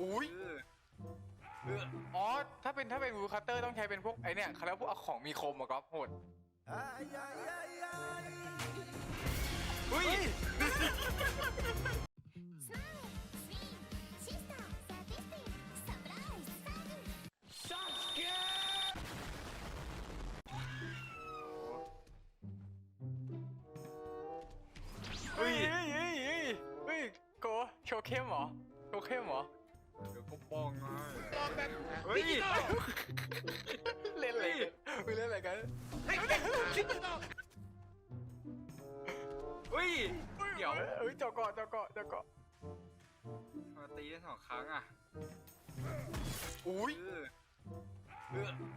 อุ้ยอ๋อ ถ้าเป็นถ้าเป็นวูคัตเตอร์ต้องใช้เป็นพวกไอเนี่ยเขาเรียกพวกเอาของมีคมอะก๊อฟโหดอุ้ยเฮ้ยเฮ้ยเฮ้ยเฮ้ยโกโชว์เข้มหรอโชเข้มหรอ เดี๋ยวก็ป้องให้เฮ้ยเล่นอะไรกันมึงเล่นอะไรกันเฮ้ยเดี๋ยวเฮ้ยจาะเกาะจาะเกาะเจาะเกาะมาตีได้สองครั้งอะอุ้ย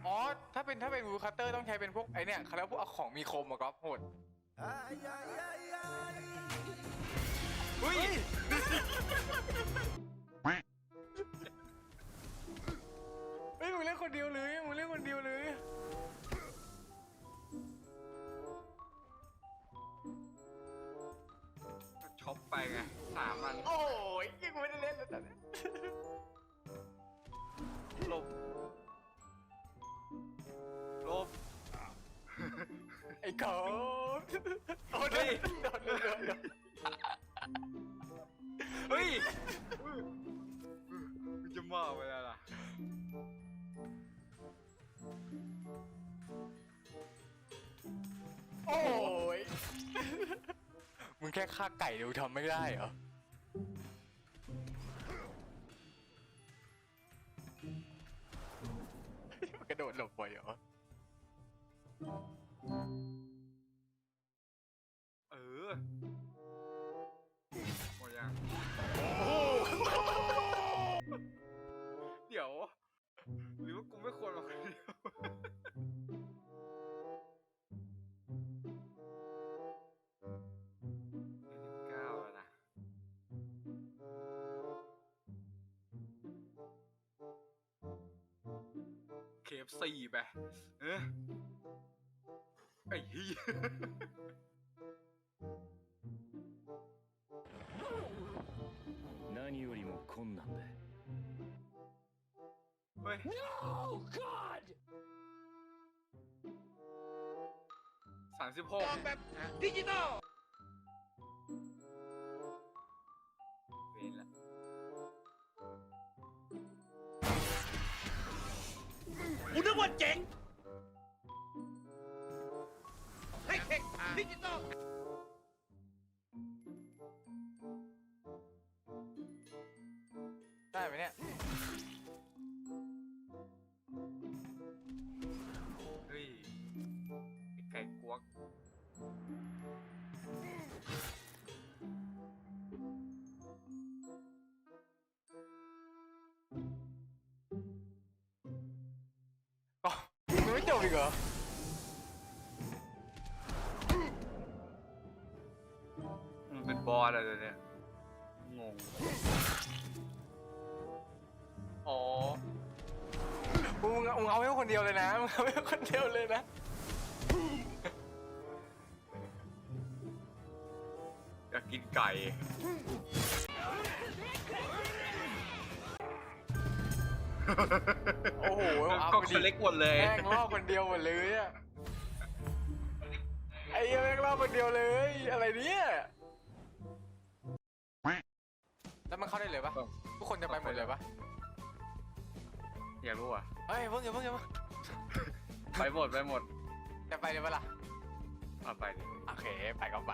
อ๋อ ถ้าเป็นถ้าเป็นวูคัตเตอร์ต้องใช้เป็นพวกไอเนี่ยเขาเรียกว่าพวกเอาของมีคมอะก๊อฟโหดเฮ้ย คนเดียวเลยมึงเล่นคนเดียวเลยก็ช็อปไปไงสามอันโอ้ยยังไม่ได้เล่นเลยตอนนี้หลบหลบ ไอ้กอฟโอ้ยโดนโดนโดนโดนโดนเฮ้ยมึงจะมาไปแล้วล่ะ แค่ฆ่าไก่เดี๋ยวทำไม่ได้เหรอกระโดดหลบไปเหรอเอ เคฟสี่ไป เอ๊ะไอ้เหี้ย 何よりも困難だ เฮ้ย สามสิบหกแบบดิจิตอล เจ๋งให้เทคดิจิตอลได้ไหมเนี่ย อ๋อยังไม่จบอีกเหรอมันเป็นบอสอะไรตัวเนี่ยงง อ๋อมึงมึงเอาไว้คนเดียวเลยนะมึงเอาไว้คนเดียวเลยนะ อยากกินไก่ โอ้โหเอาก็ไปคดินเล็กหมดเลยแม่งลอกคนเดียวหมดเลยอะไอ้เหี้ยแม่งลอกคนเดียวเลย อะไรเนี่ยแล้วมันเข้าได้เลยปะทุกคนจะไปหมดเลยปะอยากรู้อะเฮ้ยเพิ่งอย่าเพิ่งอย่าเพิ่งไปหมดไปหมดจะไปเลยปะล่ะเอาไปดิโอเค ไปก็ไป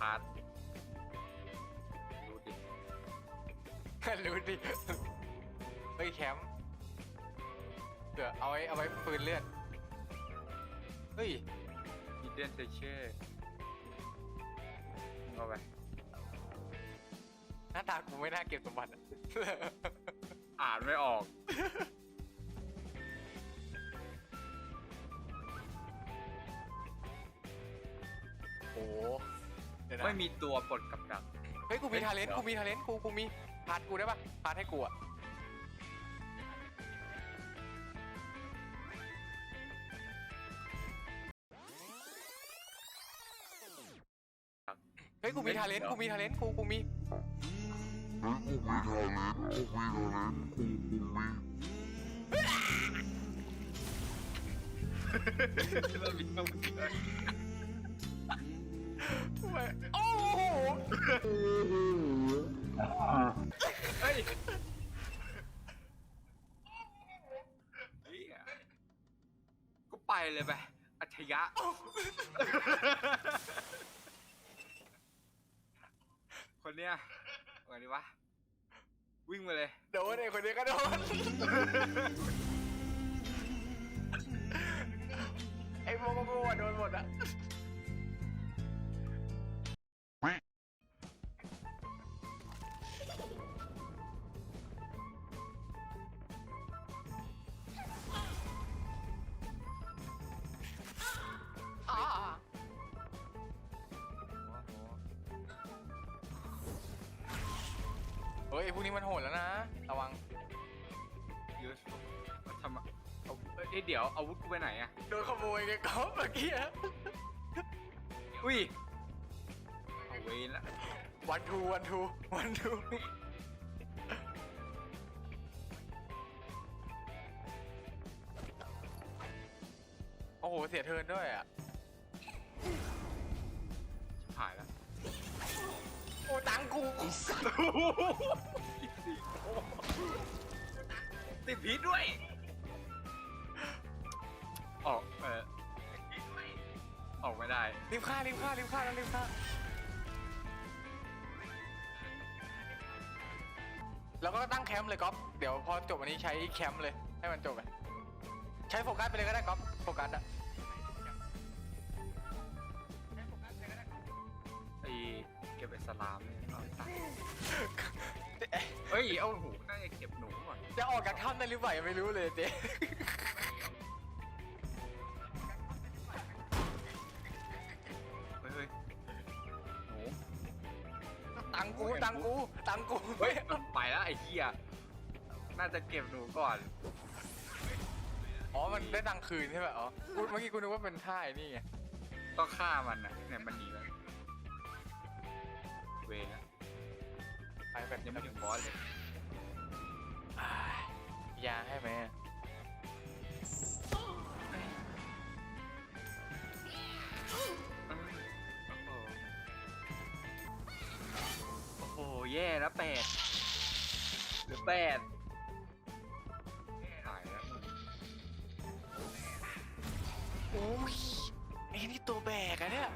พาร์ทรู้ดิ รู้ดิ เฮ้ยแคมป์เดี๋ยวเอาไว้เอาไว้ฟืนเลือด เฮ้ยมีเดนเตเช่เอาไป หน้าตากูไม่น่าเก็บสมบัติอะ อ่านไม่ออก นะไม่มีตัวปลดกับดัก เฮ้ยกูมีทาเลนต์กูมีทาเลนต์กูกูมีพาดกูได้ปะพาดให้กูอะเฮ้ยกูมีทาเลนต์กูมีทาเลนต์กูกูมีเฮ้ยกูมีทาเลนต์กูมีทาเลนต์กูกูมีเราบิ โอ้โหเฮ้ยเหี้ยก็ไปเลยไป อัจฉริยะ คนเนี้ยไงดีวะ วิ่งมาเลย โดนไอ้คนนี้ก็โดน ไอ้โมโมโมอะโดนหมดอะ ฮ้ยไอ้พวกนี้มันโหดแล้วนะ ระวัง ยูสมาทำอะเอาเอ้ยเดี๋ยวอาวุธกูไปไหนอะโดนขโมยไงก๊อฟเมื่อกี้อะอุ้ยเอาเวนละวันทูวันทูวันทูโอ้โห เสียเทิร์นด้วยอะหายแล้วโอ้ตังกู พีทด้วยออกเออออกไม่ได้รีบฆ่ารีบฆ่ารีบฆ่าแล้วรีบฆ่าแล้วก็ตั้งแคมป์เลยก๊อฟเดี๋ยวพอจบวันนี้ใช้แคมป์เลยให้มันจบไปใช้โฟกัสไปเลยก็ได้ก๊อฟโฟกัสอะไอ้เก็บไอ้สลามเนี่ยเอาไปตัดเฮ้ยเอาหูน่าจะเก็บหนูก่อน จะออกจากถ้ำได้หรือเปล่ายังไม่รู้เลยเจ๊เฮ้ยเฮ้ยหนูตังกูตังกูตังกูเฮ้ยมันไปแล้วไอ้เหี้ยน่าจะเก็บหนูก่อนอ๋อมันได้ตังค์คืนใช่ไหมอ๋อกูเมื่อกี้กูนึกว่าเป็นท่าไอ้นี่ไงต้องฆ่ามันนะเนี่ยมันหนีแล้วเวรนะไปแบบยัยังงไม่ไม่ถึถึงงบอสเลย ยาให้ไหมอะโอ้โห แย่แล้วแปดหรือแปดหายแล้วโอ้ยไอ้นี่ตัวแบกอะเนี่ย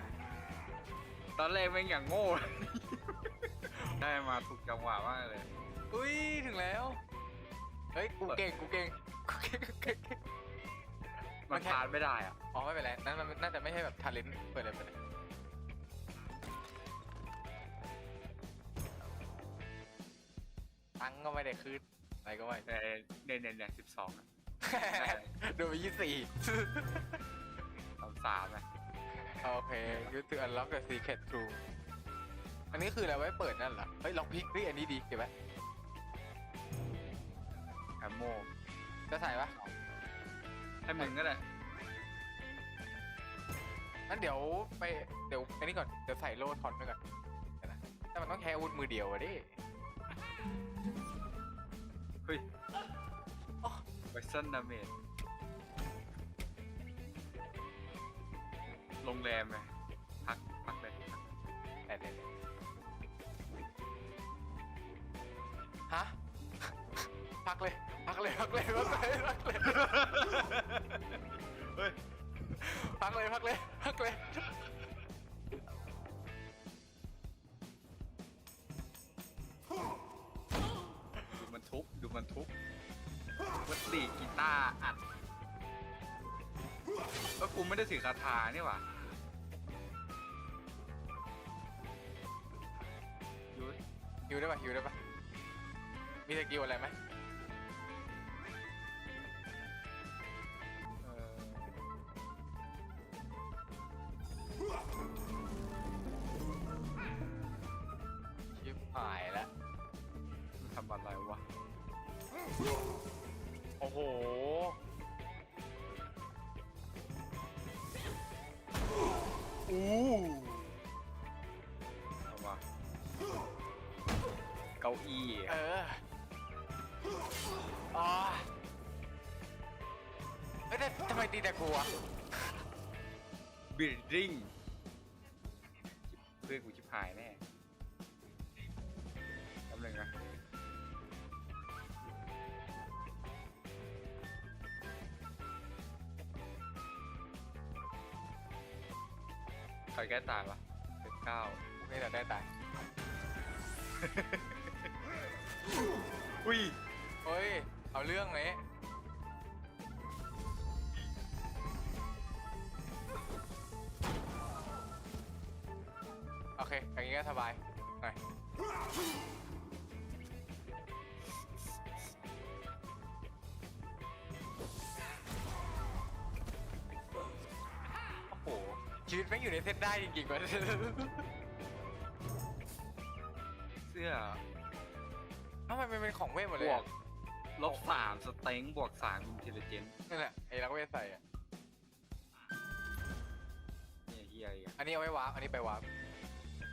ตอนแรกแม่งอย่างโง่ ได้มาถูกจังหวะมากเลย อุ้ย ถึงแล้ว เฮ้ยกูเก่งกูเก่งกูเก่งกูเก่งกูเก่งมันผ่านไม่ได้อะอ๋อไม่เป็นไรนั่นมันน่าจะไม่ใช่แบบทาเลนต์เปิดเลยเปิดเลยตังค์ก็ไม่ได้คืนอะไรก็ไม่แต่เนี่ยเนี่ยเนี่ยสิบสองโดนไปยี่สี่สามสามนะโอเคยูทู unlock the secret room อันนี้คืออะไรไว้เปิดนั่นเหรอเฮ้ยล็อกพิกเฮ้ยอันนี้ดีเก็บไว้แอ มโมจะใส่ปะให้มึงก็ได้งั้นเดี๋ยวไปเดี๋ยวอันนี้ก่อนเดี๋ยวใส่โล่ทอนไปก่อนเดี๋ยวนะแต่มันต้องใช้อาวุธมือเดียวอะดิเฮ้ยอ๋อไวซันดาเมจโรงแรมเลยพักพักเลยพักแต่เดี๋ยวฮะ พักเลย พักเลยพักเลยพักเลยพักเลยเฮ้ยพักเลยพักเลยพักเลยดูมันทุบดูมันทุบมันตีกีตาร์อัดก็กูไม่ได้ถือคาถานี่หว่ายุดฮิวได้ปะฮิวได้ปะมีสกิลอะไรไหม อี้ เอออ๋อเอ้ยแต่ทำไมตีแต่กูอะบิลดิ้งเพื่อนกูชิบหายแน่แป๊บนึงนะใครแก้ตายวะสิบเก้ากูนี่แหละได้ตาย อุ้ยเฮ้ย เอาเรื่องเลยโอเค อย่างนี้ก็สบายหน่อยโอ้โห ชีวิตแม่งอยู่ในเส้นได้จริงๆวะเสื้อทำไมมันเป็นของเวทหมดบเลยวอะกลบสามสเต็งบวกสามอินเทลเจนนั่นแหละไอ้รักเวทใส่อะเนี่ยเฮียอีกอะอันนี้เอาไว้วาร์ปอันนี้ไปวาร์ป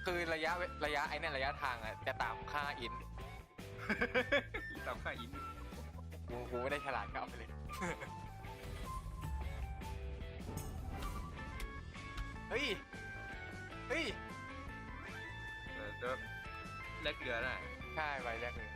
คือระยะเวระยะไอ้เนี่ยระยะทางอะจะตามค่าอินตามค่าอินกูกูไม่ได้ฉลาดก็เอาไปเลย เฮ้ยเฮ้ย เออจะแลกเรือได้ ใช่ใบแรกเลย